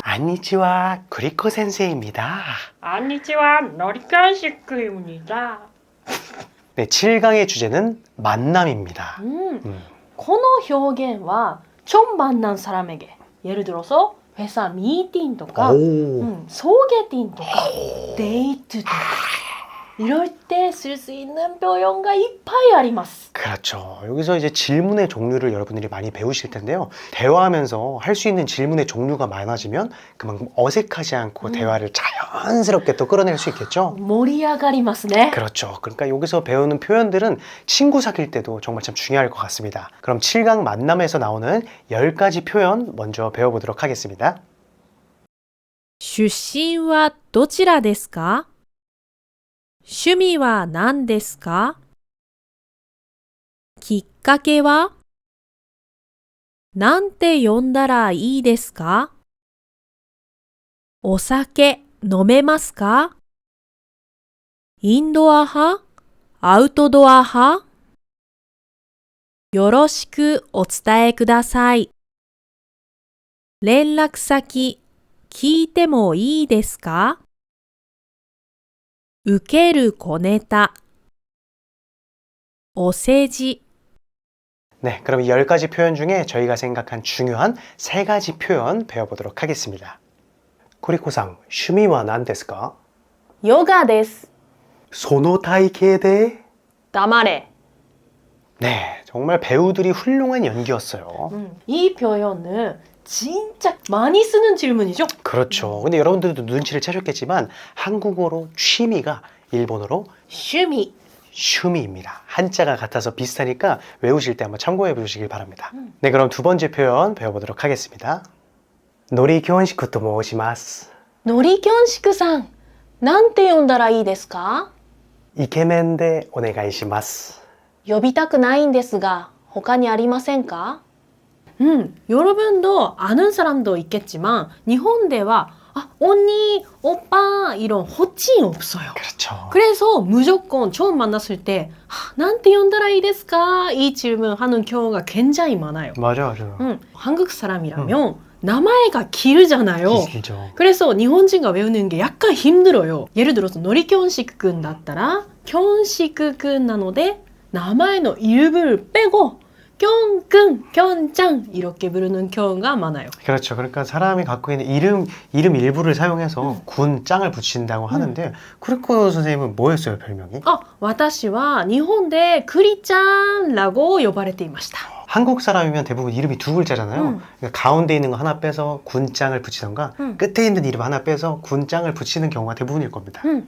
소소소소소소소소소소소소소소소소소소소소소소소소소소소소소소소소소소소소소소소소소소소소소소소소소소소소소소소소소소소소소소소소소소소소소소소소소소소소소소소소소소소소소소소소소소소소소소소소소소소소소소소소소소소소소소소소소소소소소소소소소소소소소소소소소소소소소소소소소소소소소소소소소소소소소소소소소소소소소소소소소소소 안니치와ノリピョンシック입니다. 네, 7강의 주제는 만남입니다. 음, 음, この表現は 처음 만난 사람에게 예를 들어서 회사 미팅 とか 오. 음, 소개팅 とか 데이트 とか 이럴 때 쓸 수 있는 표현가 이파이 あります. 그렇죠. 여기서 이제 질문의 종류를 여러분들이 많이 배우실 텐데요. 대화하면서 할 수 있는 질문의 종류가 많아지면 그만큼 어색하지 않고 음. 대화를 자연스럽게 또 끌어낼 수 있겠죠. 盛り上がりますね. 그렇죠. 그러니까 여기서 배우는 표현들은 친구 사귈 때도 정말 참 중요할 것 같습니다. 그럼 7강 만남에서 나오는 10가지 표현 먼저 배워보도록 하겠습니다. 出身はどちらですか 趣味は何ですか？きっかけは？なんて呼んだらいいですか？お酒飲めますか？インドア派？アウトドア派？よろしくお伝えください。連絡先聞いてもいいですか？受ける小ネタお世辞 네, 그럼 이 10가지 표현 중에 저희가 생각한 중요한 3가지 표현 배워보도록 하겠습니다. 코리코상, 슈미와 난데스까? ヨガです. 소노타이케데? 黙れ. 네, 정말 배우들이 훌륭한 연기였어요. 음, 이 표현은 진짜 많이 쓰는 질문이죠? 그렇죠. 근데 여러분들도 눈치를 채셨겠지만 한국어로 취미가 일본어로 슈미. 슈미입니다. 한자가 같아서 비슷하니까 외우실 때 한번 참고해 보시길 바랍니다. 음. 네, 그럼 두 번째 표현 배워보도록 하겠습니다. 노리 교원시쿠토 모시마스. のりきょんしくさん、なんて呼んだらいいですか 이케멘데 오네가이시마스. 呼びたくないんですが、他にありませんか 음, 여러분도 아는 사람도 있겠지만 일본대와 아, 언니, 오빠 이런 호칭이 없어요. 그렇죠. 그래서 무조건 처음 만났을 때 아, 나한테 연달아 이ですか? 이 질문하는 경우가 굉장히 많아요. 맞아, 맞아. 음, 한국 사람이라면 나마이가 길잖아요. 길죠. 그래서 일본인가 외우는 게 약간 힘들어요. 예를 들어서 노리견식君 だったら 견식君 나노데 나마의 일부를 빼고 견근, 견짱 이렇게 부르는 경우가 많아요. 그렇죠. 그러니까 사람이 갖고 있는 이름 이름 일부를 사용해서 음. 군 짱을 붙인다고 하는데 쿠리코 선생님은 뭐였어요 별명이? あ、私は日本でクリちゃん라고呼ばれていました。 한국 사람이면 대부분 이름이 두 글자잖아요. 음. 그러니까 가운데 있는 거 하나 빼서 군짱을 붙이던가 음. 끝에 있는 이름 하나 빼서 군짱을 붙이는 경우가 대부분일 겁니다. 음.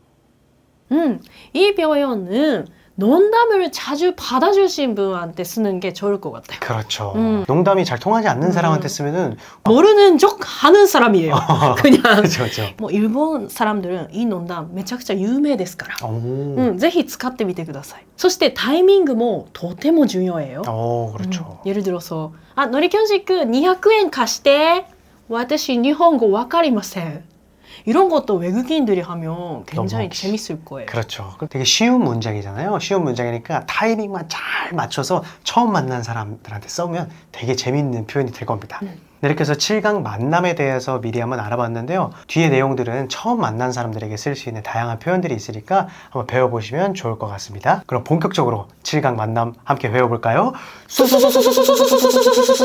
음, 이 표현은 농담을 자주 받아주신 분한테 쓰는 게 좋을 것 같아요. 그렇죠. 음. 농담이 잘 통하지 않는 음. 사람한테 쓰면은 모르는 척 하는 사람이에요. 그냥. 그렇죠, 그렇죠. 뭐 일본 사람들은 이 농담 めちゃくちゃ有名ですから。 오, うん、ぜひ使ってみてください。そしてタイミングもとても重要예요. 오, 그렇죠. 음, 예를 들어서 아, 노리견식 200엔 貸して. 私 일본어 わかりません. 이런 것도 외국인들이 하면 굉장히 너무 재밌을 거예요. 그렇죠. 되게 쉬운 문장이잖아요. 쉬운 문장이니까 타이밍만 잘 맞춰서 처음 만난 사람들한테 써면 되게 재밌는 표현이 될 겁니다. 음. 네, 이렇게 해서 7강 만남에 대해서 미리 한번 알아봤는데요. 뒤에 내용들은 처음 만난 사람들에게 쓸 수 있는 다양한 표현들이 있으니까 한번 배워보시면 좋을 것 같습니다. 그럼 본격적으로 7강 만남 함께 배워볼까요?